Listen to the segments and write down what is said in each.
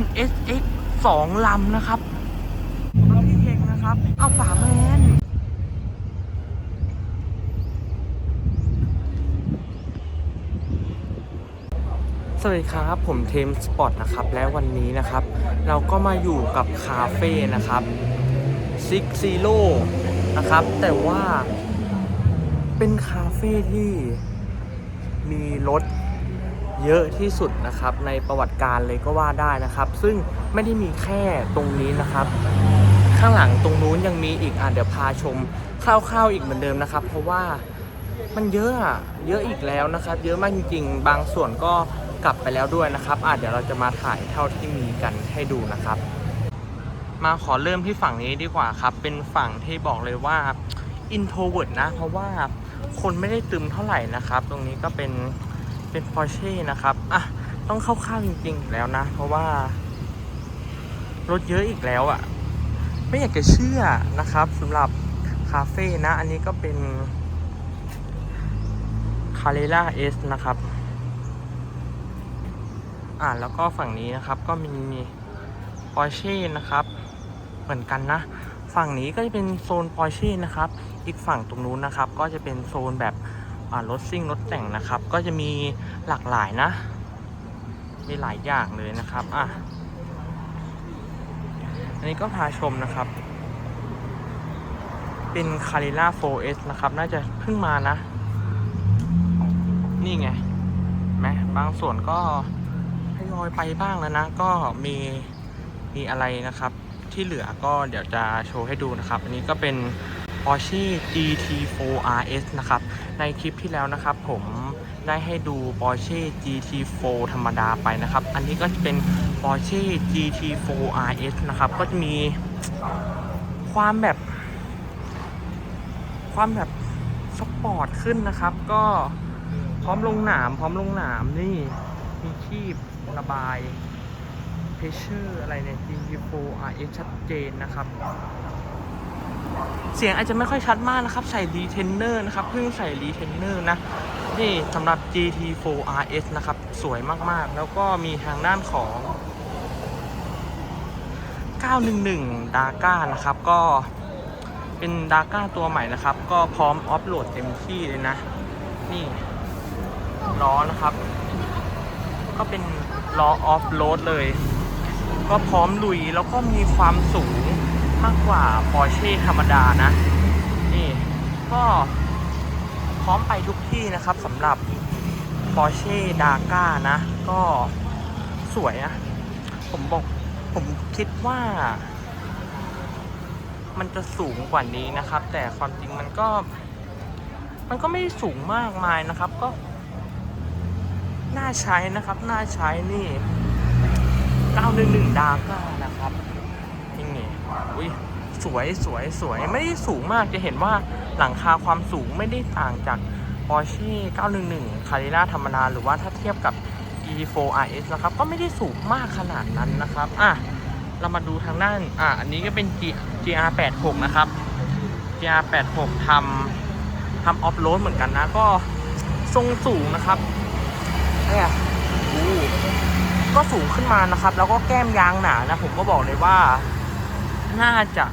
NSX สองลำนะครับรถพี่เฮงนะครับ เอาป่าแมนสวัสดีครับผมเทมสปอร์ตนะครับและวันนี้นะครับ เราก็มาอยู่กับคาเฟ่นะครับซิกซีโ o นะครับ แต่ว่าเป็นคาเฟ่ที่มีรถ เยอะที่สุดนะครับในประวัติการเลยก็ว่าได้นะครับ ซึ่งไม่ได้มีแค่ตรงนี้นะครับ ข้างหลังตรงนู้นยังมีอีกอะเดี๋ยวพาชมคร่าวๆอีกเหมือนเดิมนะครับ เพราะว่ามันเยอะอะเยอะอีกแล้วนะครับ เยอะมากจริงๆ บางส่วนก็กลับไปแล้วด้วยนะครับอะเดี๋ยวเราจะมาถ่ายเท่าที่มีกันให้ดูนะครับ มาขอเริ่มที่ฝั่งนี้ดีกว่าครับ เป็นฝั่งที่บอกเลยว่า introvert นะ เพราะว่าคนไม่ได้ตึมเท่าไหร่นะครับ ตรงนี้ก็เป็น เป็น Porsche นะครับอะต้องเข้าข้างจริงๆแล้วนะ เพราะว่า รถเยอะอีกแล้วอะ่ะ ไม่อยากจะเชื่อนะครับสำหรับคาเฟ่นะ อันนี้ก็เป็นคา r ร e ่าเอสนะครับอ่าแล้วก็ฝั่งนี้นะครับก็มี Porsche นะครับ เหมือนกันนะ ฝั่งนี้ก็จะเป็นโซน Porsche นะครับ อีกฝั่งตรงนู้นนะครับ ก็จะเป็นโซนแบบ รถซิ่งรถแต่งนะครับ ก็จะมีหลากหลายนะ มีหลายอย่างเลยนะครับอะอันนี้ก็พาชมนะครับ เป็น c a r ร l a 4S นะครับ น่าจะเพิ่งมานะ นี่ไงไหมบางส่วนก็ทยอยไปบ้างแล้วนะ ก็มีมีอะไรนะครับ ที่เหลือก็เดี๋ยวจะโชว์ให้ดูนะครับ อันนี้ก็เป็น Porsche GT4 RS นะครับ ในคลิปที่แล้วนะครับ ผมได้ให้ดู Porsche GT4 ธรรมดาไปนะครับ อันนี้ก็จะเป็น Porsche GT4 RS นะครับ ก็จะมีความแบบ ความแบบสปอร์ตขึ้นนะครับ ก็พร้อมลงหนาม พร้อมลงหนามนี่มีคีบระบายเพชเชอร์อะไรเนี่ย GT4 RS ชัดเจนนะครับ เสียงอาจจะไม่ค่อยชัดมากนะครับ ใส่รีเทนเนอร์นะครับเพิ่งใส่รีเทนเนอร์นะนี่สำหรับ GT4 RS นะครับ สวยมากๆ แล้วก็มีทางด้านของ 911 d a g a นะครับ ก็เป็น d a g a ตัวใหม่นะครับ ก็พร้อมออฟโหลดเต็มที่เลยนะ นี่ล้อนะครับ ก็เป็นล้อออฟโหลดเลย ก็พร้อมลุยแล้วก็มีความสูง มากกว่า Porsche ธรรมดานะ นี่ก็พร้อมไปทุกที่นะครับสำหรับ Porsche d a g a นะ ก็สวยอะผมบอก ผมคิดว่า มันจะสูงกว่านี้นะครับ แต่ความจริงมันก็ มันก็ไม่สูงมากมายนะครับ ก็ น่าใช้นะครับ น่าใช้นี่ 911ดาก้านะครับ อุ้ยสวยสวยสวยไม่ได้สูงมากจะเห็นว่าหลังคาความสูงไม่ได้ต่างจาก Porsche 911 Carrera ธรรมดาหรือว่าถ้าเทียบกับ E4 RS นะครับ ก็ไม่ได้สูงมากขนาดนั้นนะครับ อะ เรามาดูทางด้าน อะ อันนี้ก็เป็น G GR86 นะครับ GR86 ทำทำออฟโรดเหมือนกันนะ ก็ทรงสูงนะครับเนี่ยก็สูงขึ้นมานะครับ แล้วก็แก้มยางหนานะ ผมก็บอกเลยว่า น่าจะ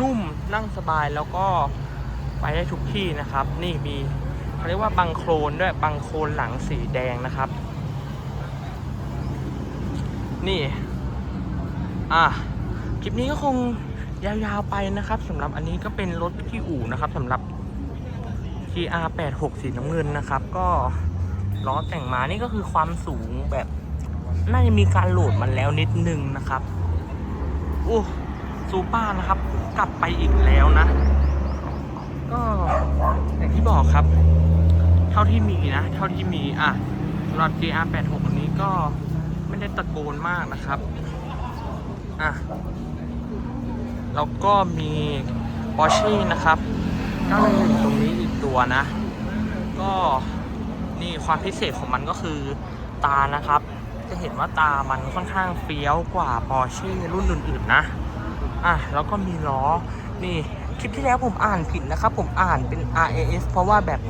นุ่มนั่งสบายแล้วก็ไปได้ทุกที่นะครับ นี่มีเขาเรียกว่าบังโครนด้วยบังโครนหลังสีแดงนะครับ นี่ อะคลิปนี้ก็คงยาวๆไปนะครับสำหรับอันนี้ก็เป็นรถที่อู่นะครับสำหรับ GR86 สีน้ำเงินนะครับ ก็ล้อแต่งมานี่ก็คือความสูงแบบ น่าจะมีการโหลดมันแล้วนิดนึงนะครับอู้ ซูป้านะครับ กลับไปอีกแล้วนะ ก็อย่างที่บอกครับ เท่าที่มีนะ เท่าที่มีอะสำหรับ GR86 อันนี้ก็ไม่ได้ตะโกนมากนะครับอะแล้วก็มี Porsche นะครับ911ตรงนี้อีกตัวนะ ก็นี่ความพิเศษของมันก็คือตานะครับ จะเห็นว่าตามันค่อนข้างเฟี้ยวกว่า Porsche รุ่นอื่นๆนะ อะแล้วก็มีล้อนี่คลิปที่แล้วผมอ่านผิดนะครับ ผมอ่านเป็น RAS เพราะว่าแบบ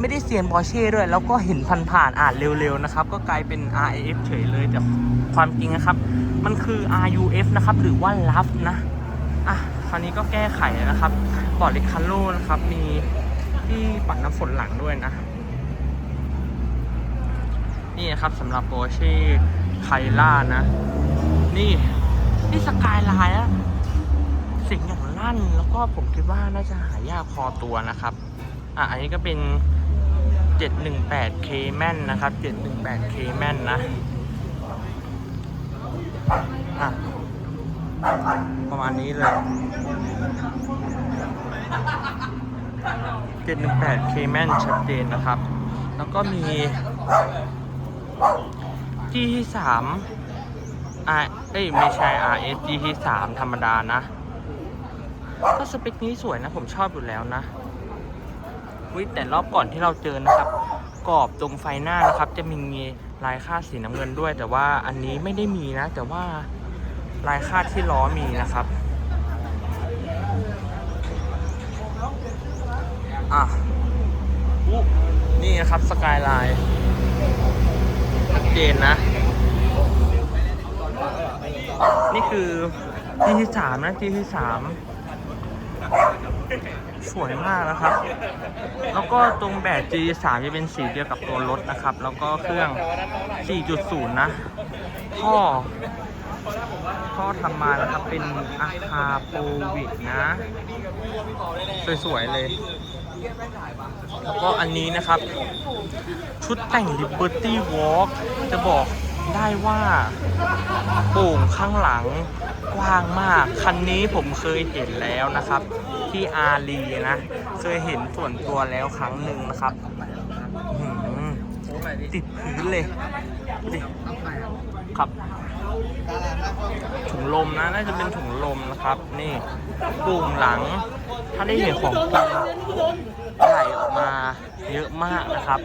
ไม่ได้เซียนบอเช่ด้วย แล้วก็เห็นผ่านๆอ่านเร็วๆนะครับ ก็กลายเป็น RAF เฉยเลยแต่ความจริงนะครับ มันคือ RUF นะครับ หรือว่าลัฟนะอะคราวนี้ก็แก้ไขนะครับบอร์ดเลคันโลนะครับ มีที่ปัดน้ำฝนหลังด้วยนะ นี่นะครับสำหรับโบเช่ไคล่านะ นี่ นี่สกายไลน์อะ เสิ่งอย่างลั่น แล้วก็ผมคิดว่าน่าจะหายากพอตัวนะครับ อะอันนี้ก็เป็น 718K แม่นนะครับ 718K แม่นนะ อะ ประมาณนี้เลย 718K แม่นชัดเจนนะครับ แล้วก็มีที่ที่สาม R เอ้ยไม่ใช่ RS G ที่สามธรรมดานะ ก็สเปคนี้สวยนะ ผมชอบอยู่แล้วนะวิแต่รอบก่อนที่เราเจอนะครับกรอบตรงไฟหน้านะครับ จะมีลายคาดสีน้ำเงินด้วย แต่ว่าอันนี้ไม่ได้มีนะ แต่ว่าลายคาดที่ล้อมีนะครับอะนี่นะครับสกายไลน์ชัดเจนนะ นี่คือ G ที่สามนะ G ที่สาม สวยมากนะครับ แล้วก็ตรงแบบ G 3 จะเป็นสีเดียวกับตัวรถนะครับ แล้วก็เครื่อง 4.0 นะท่อท่อทำมานะครับ เป็นอาคาโปวิกนะ สวย ๆ เลย แล้วก็อันนี้นะครับ ชุดแต่ง Liberty Walk จะบอก ได้ว่าโป่งข้างหลังกว้างมาก คันนี้ผมเคยเห็นแล้วนะครับ ที่อารีนะ เคยเห็นส่วนตัวแล้วครั้งหนึ่งนะครับติดพื้นเลยดิครับถุงลมนะน่าจะเป็นถุงลมนะครับ นี่ปุ่มหลัง ถ้าได้เห็นของจริงใหญ่ออกมาเยอะมากนะครับ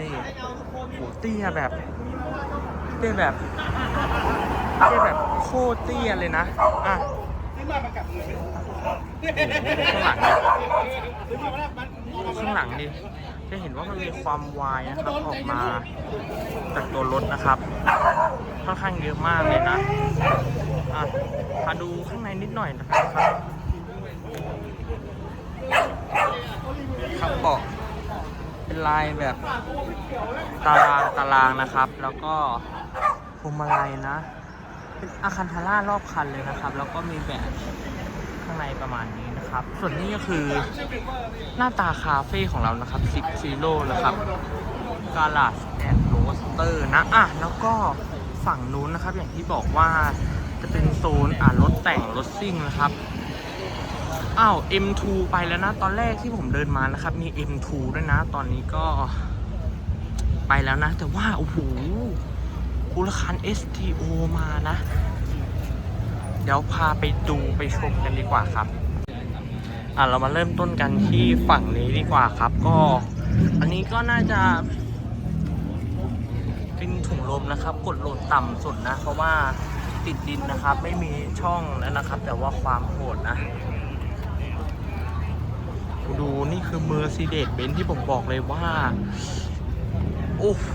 นี่โหเตี้ยแบบ เตี้ยแบบเตี้ยแบบโคตรเตี้ยเลยนะ อะข้างหลังดิข้างหลังดิจะเห็นว่ามันมีความวายนะครับออกมาจากตัวรถนะครับ ค่อนข้างเยอะมากเลยนะ อะมาดูข้างในนิดหน่อยนะครับครับเบาะเป็นลายแบบตารางตารางนะครับ แล้วก็ พวงมาลัยนะ เป็นอาคันทาร่ารอบคันเลยนะครับ แล้วก็มีแบบข้างในประมาณนี้นะครับ ส่วนนี้ก็คือหน้าตาคาเฟ่ของเรานะครับซิกซีโร่นะครับกาลาสแอนด์โรสเตอร์นะอะแล้วก็ฝั่งนู้นนะครับ อย่างที่บอกว่าจะเป็นโซนอ่ารถแต่งรถซิ่งนะครับอ้าว M2 ไปแล้วนะ ตอนแรกที่ผมเดินมานะครับ มี M2 ด้วยนะ ตอนนี้ก็ไปแล้วนะ แต่ว่า โอ้โห อุลคัน STO มานะ เดี๋ยวพาไปดูไปชมกันดีกว่าครับ อะเรามาเริ่มต้นกันที่ฝั่งนี้ดีกว่าครับ ก็อันนี้ก็น่าจะ เป็นถุงลมนะครับ กดโหลดต่ำสุดนะ เพราะว่าติดดินนะครับ ไม่มีช่องแล้วนะครับ แต่ว่าความโหดนะดูนี่คือ Mercedes Benz ที่ผมบอกเลยว่า โอ้โห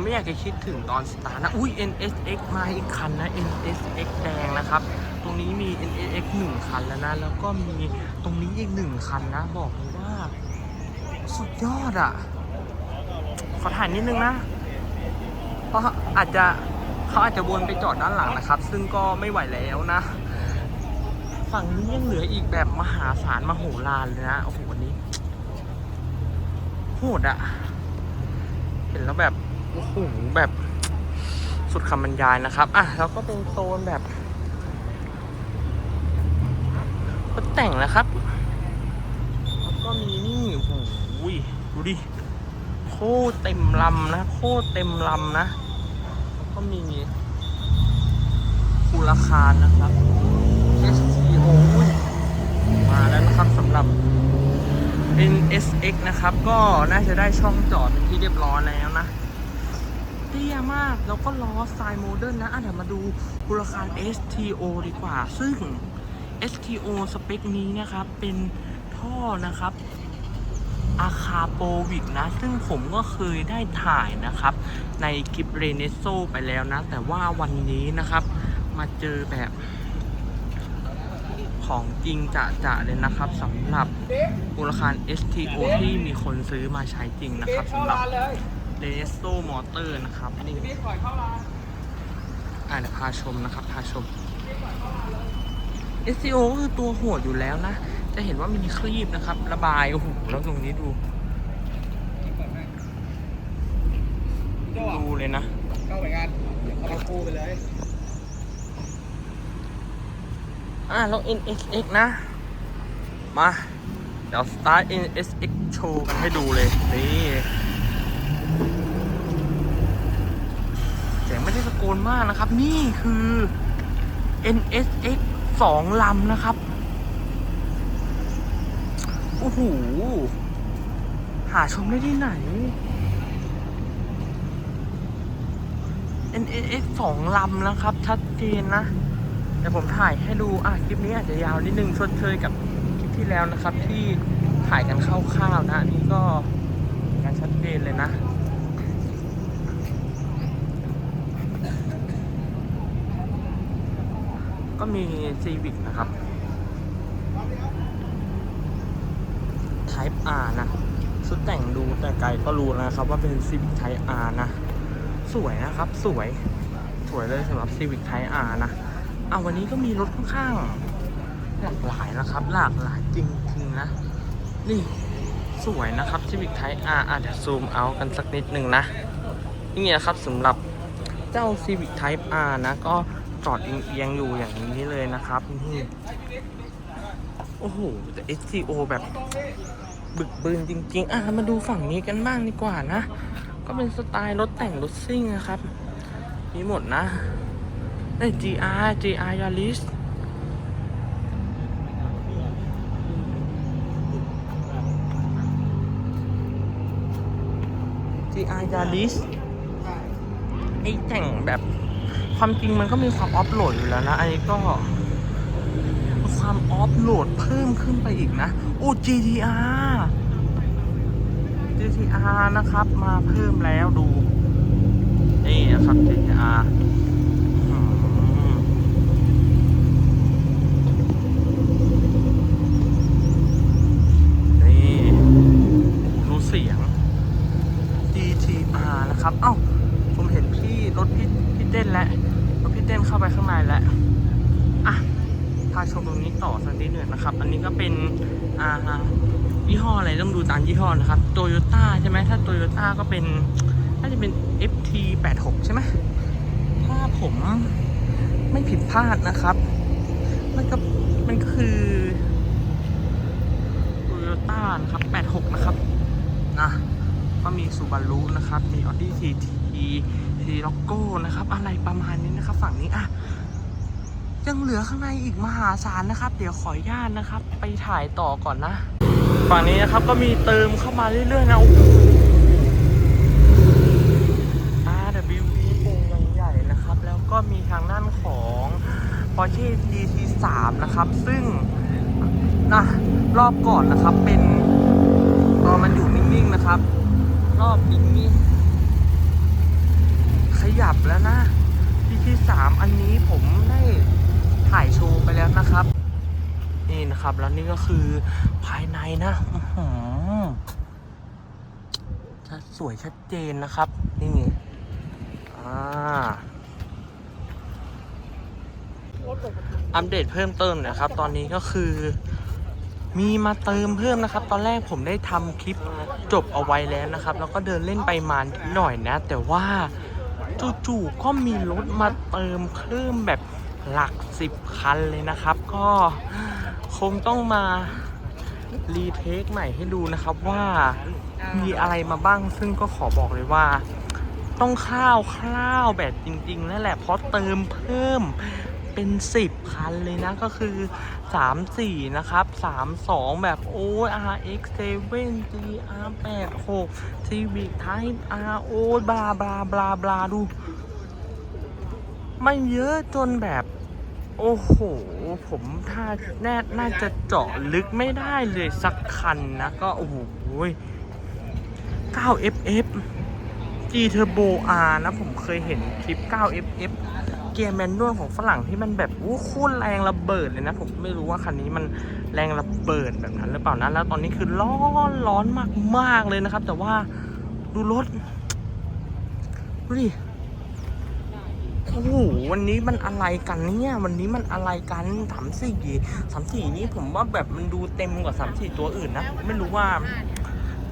ผมไม่อยากจะคิดถึงตอนสตาร์ทนะ อุ้ย NSX มาอีกคันนะ NSX แดงนะครับ ตรงนี้มี NSX หนึ่งคันแล้วนะ แล้วก็มีตรงนี้อีกหนึ่งคันนะ บอกเลยว่า สุดยอดอะ ขอถ่ายนิดนึงนะ เพราะอาจจะเขาอาจจะวนไปจอดด้านหลังนะครับ ซึ่งก็ไม่ไหวแล้วนะ ฝั่งนี้ยังเหลืออีกแบบมหาศาลมโหฬารเลยนะ โอ้โหวันนี้โหดอะเห็นแล้วแบบ โอ้โหแบบสุดคำบรรยายนะครับ อะ แล้วก็เป็นโซนแบบรถแต่งนะครับ แล้วก็มีนี่โอ้โหดูดิ โคตรเต็มลำนะ โคตรเต็มลำนะ แล้วก็มีคูราคารนะครับ STO มาแล้วนะครับสำหรับ NSX นะครับ ก็น่าจะได้ช่องจอดเป็นที่เรียบร้อยแล้วนะ เตี้ยมาก แล้วก็ล้อสไตล์โมเดิร์นนะอะเดี๋ยวมาดูคูรคาร STO ดีกว่า ซึ่ง STO สเปคนี้นะครับ เป็นท่อนะครับอาคาโปวิกนะ ซึ่งผมก็เคยได้ถ่ายนะครับ ในคลิปเรเนโซไปแล้วนะ แต่ว่าวันนี้นะครับ มาเจอแบบของจริงจะจะเลยนะครับสำหรับมูลค่า STO ที่มีคนซื้อมาใช้จริงนะครับสำหรับ เรเนโซมอเตอร์นะครับนี่อ่าเดี๋ยวพาชมนะครับ พาชม SCO ก็คือตัวหัวอยู่แล้วนะ จะเห็นว่ามีครีบนะครับ ระบายโอ้โหแล้วตรงนี้ดู ดูเลยนะเข้าเหมือนกันเดี๋ยวเอาคู่ไปเลยอ่าแล้ว NSX นะ มา เดี๋ยว start NSX โชว์กันให้ดูเลย นี่เสียงไม่ได้ตะโก นมากนะครับ นี่คือ NSX สองลำนะครับ โอ้โห หาชมได้ที่ไหน NSX สองลำนะครับ ชัดเจนนะเดี๋ยวผมถ่ายให้ดู อะ คลิปนี้อาจจะยาวนิดนึงชดเชยกับคลิปที่แล้วนะครับ ที่ถ่ายกันคร่าวๆนะนี่ก็การชัดเจนเลยนะ ก็มี Civic นะครับ Type R นะชุดแต่งดูแต่ไกลก็รู้นะครับ ว่าเป็น Civic Type R นะ สวยนะครับ สวยสวยเลยสำหรับ Civic Type R นะเอาวันนี้ก็มีรถค่อนข้างหลากหลายนะครับ หลากหลายจริงๆนะ นี่สวยนะครับ Civic Type R อะเดี๋ยวซูมเอากันสักนิดหนึ่งนะนี่นะครับสำหรับเจ้า Civic Type R นะ ก็ จอดเอียงๆอยู่อย่างนี้เลยนะครับนี่โอ้โหแต่ SCO แบบบึกบืนจริง ๆ อะมาดูฝั่งนี้กันบ้างดีกว่านะ ก็เป็นสไตล์รถแต่งรถซิ่งนะครับ มีหมดนะได้ GR GR Yaris GR Yaris ไอ้แต่งแบบ ความจริงมันก็มีความออฟโหลดอยู่แล้วนะอันนี้ก็ความออฟโหลดเพิ่มขึ้นไปอีกนะโอ้ GTR GTR นะครับ มาเพิ่มแล้วดู นี่นะครับ GTR อืมนี่ดูเสียง GTR นะครับ เอ้า ผมเห็นพี่รถพี่พี่เต้นแล้วรถพี่เต้นเข้าไปข้างในแล้ว อะ พาชมตรงนี้ต่อสักนิดหนึ่งนะครับ อันนี้ก็เป็น อ่า ยี่ห้ออะไรต้องดูตามยี่ห้อนะครับโตโยต้าใช่ไหมถ้าโตโยต้าก็เป็นน่าจะเป็น FT 8 6 ใช่ไหมถ้าผมไม่ผิดพลาดนะครับ มันก็มันก็คือโตโยต้านะครับ 86 นะครับนะก็มีซูบารุนะครับ มี Audi TT T Logo นะครับ อะไรประมาณนี้นะครับ ฝั่งนี้อะยังเหลือข้างในอีกมหาศาลนะครับ เดี๋ยวขออนุญาตนะครับ ไปถ่ายต่อก่อนนะ ฝั่งนี้นะครับก็มีเติมเข้ามาเรื่อยๆนะโอ้โห RWB โป่งใหญ่ๆนะครับ แล้วก็มีทางด้านของ Porsche GT3 นะครับ ซึ่งนะรอบก่อนนะครับเป็นตอนมันอยู่นิ่งๆนะครับ รอบนี้ขยับแล้วนะ GT3 อันนี้ผมได้ถ่ายโชว์ไปแล้วนะครับ นะครับ แล้วนี่ก็คือภายในนะจะสวยชัดเจนนะครับ นี่อ่าอัปเดตเพิ่มเติมนะครับ ตอนนี้ก็คือมีมาเติมเพิ่มนะครับ ตอนแรกผมได้ทำคลิปจบเอาไว้แล้วนะครับ แล้วก็เดินเล่นไปมานิดหน่อยนะ แต่ว่าจู่ๆก็มีรถมาเติมเพิ่มแบบหลักสิบคันเลยนะครับ ก็ คงต้องมารีเทคใหม่ให้ดูนะครับว่ามีอะไรมาบ้างซึ่งก็ขอบอกเลยว่า ต้องข้าวข้าวแบบจริงๆนั่นแหละเพราะเติมเพิ่มเป็น 10 คันเลยนะก็คือ 3 4 นะครับ 3 2 แบบโอ้ RX 7 GR 8 6 Civic Type R โอ้บลาบลาบลาบลาดูไม่เยอะจนแบบ โอ้โห ผมถ้าแน่น่าจะเจาะลึกไม่ได้เลยสักคันนะ ก็ โอ้โห 9FF G Turbo R นะ ผมเคยเห็นคลิป 9FF เกียร์แมนนวลของฝรั่งที่มันแบบโอ้โคตรแรงระเบิดเลยนะ ผมไม่รู้ว่าคันนี้มันแรงระเบิดแบบนั้นหรือเปล่านะ แล้วตอนนี้คือร้อนร้อนมากๆเลยนะครับ แต่ว่าดูรถ ดูดิ โอ้โหวันนี้มันอะไรกันเนี่ยวันนี้มันอะไรกันสามสี่สามสี่นี้ผมว่าแบบมันดูเต็มกว่าสามสี่ตัวอื่นนะไม่รู้ว่า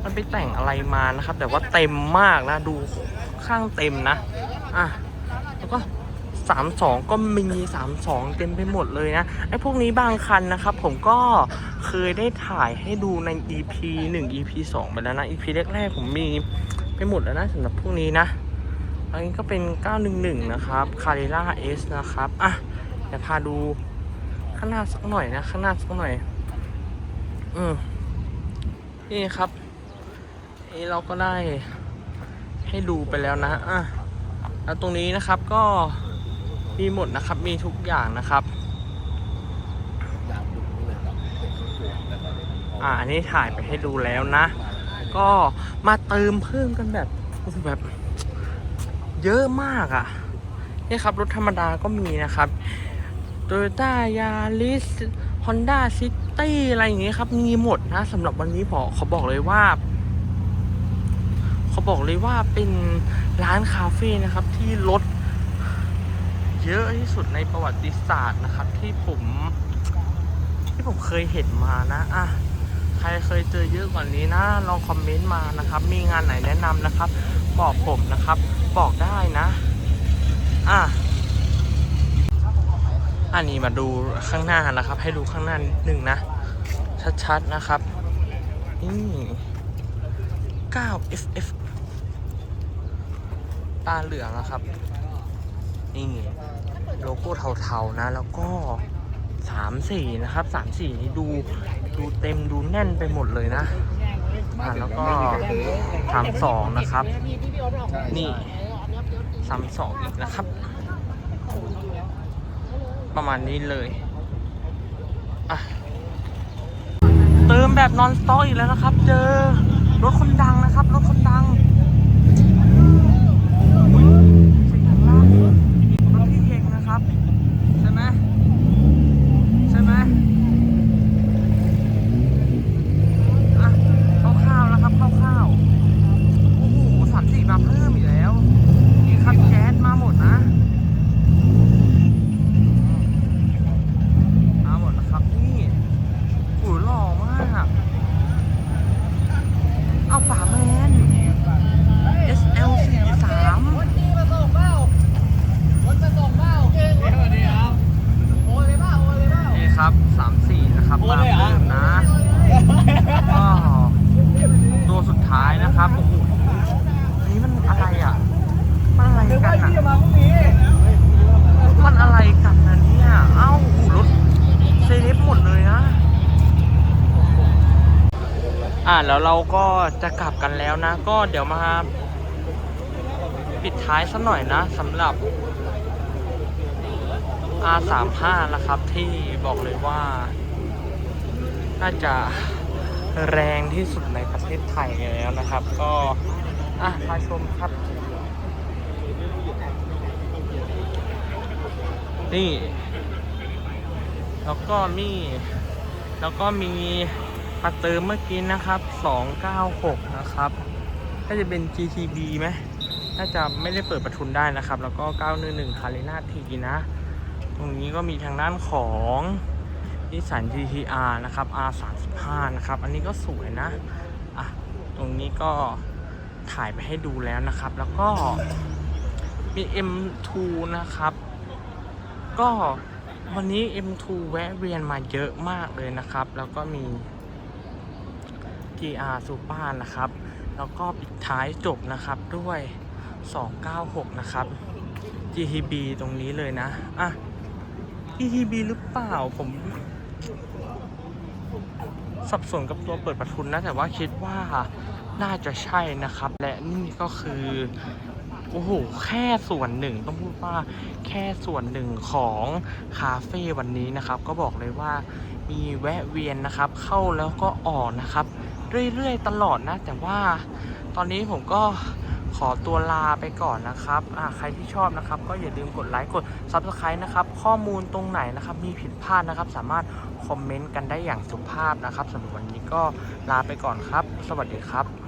มันไปแต่งอะไรมานะครับ แต่ว่าเต็มมากนะดูข้างเต็มนะอะแล้วก็สามสองก็มีสามสองเต็มไปหมดเลยนะไอ้พวกนี้บางคันนะครับ ผมก็เคยได้ถ่ายให้ดูใน EP 1 EP 2 ไปแล้วนะ EP แรกๆผมมีไปหมดแล้วนะสำหรับพวกนี้นะ อันนี้ก็เป็น 911 นะครับ c a r r e r a S นะครับ อะเดี๋ยวพาดูข้างหน้าสักหน่อยนะ ข้างหน้าสักหน่อย อืมนี่ครับนี่เราก็ได้ให้ดูไปแล้วนะอะแล้วตรงนี้นะครับก็มีหมดนะครับ มีทุกอย่างนะครับ อ่าอันนี้ถ่ายไปให้ดูแล้วนะ ก็มาเติมเพิ่มกันแบบแบบ เยอะมากอะ่ะนี่ครับ รถธรรมดาก็มีนะครับ Toyota Yaris Honda City อะไรอย่างเงี้ยครับ มีหมดนะสำหรับวันนี้พอเขาบอกเลยว่าเขาบอกเลยว่าเป็นร้านคาเฟ่นะครับ ที่รถเยอะที่สุดในประวัติศาสตร์นะครับ ที่ผม ที่ผมเคยเห็นมานะอะใครเคยเจอเยอะกว่านี้นะ ลองคอมเมนต์มานะครับ มีงานไหนแนะนำนะครับ บอกผมนะครับ บอกได้นะ อะอันนี้มาดูข้างหน้านะครับ ให้ดูข้างหน้านิดนึงนะ ชัดๆนะครับนี่ 9FF ตาเหลืองนะครับ นี่โลโก้เทาๆนะ แล้วก็34นะครับ34นี่ดูดูเต็มดูแน่นไปหมดเลยนะอ่าแล้วก็32นะครับ นี่ ซ้ำสอีกนะครับ ประมาณนี้เลยอะเติมแบบนอนสต็อกอีกแล้วนะครับ เจอรถคนดังนะครับ รถคนดังอุ๊ยเสียงดังมากรถพี่เฮงนะครับ ใช่ไหมใช่ไหมอะคร่าวๆนะครับคร่าวๆโอ้โหสามสี่มาเพิ่มอีกแล้ว นี่ครับแก๊สมาหมดนะ มาหมดนะครับนี่โอ้ยหล่อมาก เอาป่าแมน SL 4 3 วันนี้มาส่งเปล่ารถมาส่งเปล่าเก่งวันนี้ครับโอนเลยเปล่าโอนเลยเปล่า นี่ครับ 3 4 นะครับ โอ้ มา เลยเหรอ เพิ่มนะก็ตัวสุดท้ายนะครับ โอ้โหอันนี้มันอะไรอะ มันอะไร นึก กั ว่าน ที่จะ อะ มาพรุ่งนี้ มันอะไรกันนะเนี่ย เอ้าอูรถเซเลบหมดเลยนะ อ่า แล้วเราก็จะกลับกันแล้วนะ ก็เดี๋ยวมาปิดท้ายสักหน่อยนะสำหรับ R35 นะครับที่บอกเลยว่า น่าจะแรงที่สุดในประเทศไทยแล้วนะครับ ก็อะมาชมครับ นี่ แล้วก็มี แล้วก็มี มาเติมเมื่อกี้นะครับ296นะครับน่าจะเป็น GTB ไหมน่าจะไม่ได้เปิดประทุนได้นะครับ แล้วก็ 911 คารินาทีนะ ตรงนี้ก็มีทางด้านของนิสสัน GTR นะครับ R35 นะครับ อันนี้ก็สวยนะ อะ ตรงนี้ก็ถ่ายไปให้ดูแล้วนะครับ แล้วก็มี M2 นะครับ ก็วันนี้ M2 แวะเวียนมาเยอะมากเลยนะครับ แล้วก็มี GR Super นะครับ แล้วก็ปิดท้ายจบนะครับด้วย 296 นะครับ GTB ตรงนี้เลยนะ อะ GTB หรือเปล่าผม สับสนกับตัวเปิดประทุนนะ แต่ว่าคิดว่าน่าจะใช่นะครับ และนี่ก็คือ โอ้โห แค่ส่วนหนึ่ง ต้องพูดว่าแค่ส่วนหนึ่งของคาเฟ่วันนี้นะครับ ก็บอกเลยว่ามีแวะเวียนนะครับ เข้าแล้วก็ออกนะครับ เรื่อยๆ ตลอดนะ แต่ว่าตอนนี้ผมก็ขอตัวลาไปก่อนนะครับใครที่ชอบนะครับ ก็อย่าลืมกดไลค์กด Subscribe นะครับ ข้อมูลตรงไหนนะครับ มีผิดพลาดนะครับ สามารถคอมเมนต์กันได้อย่างสุภาพนะครับสำหรับวันนี้ก็ลาไปก่อนครับ สวัสดีครับ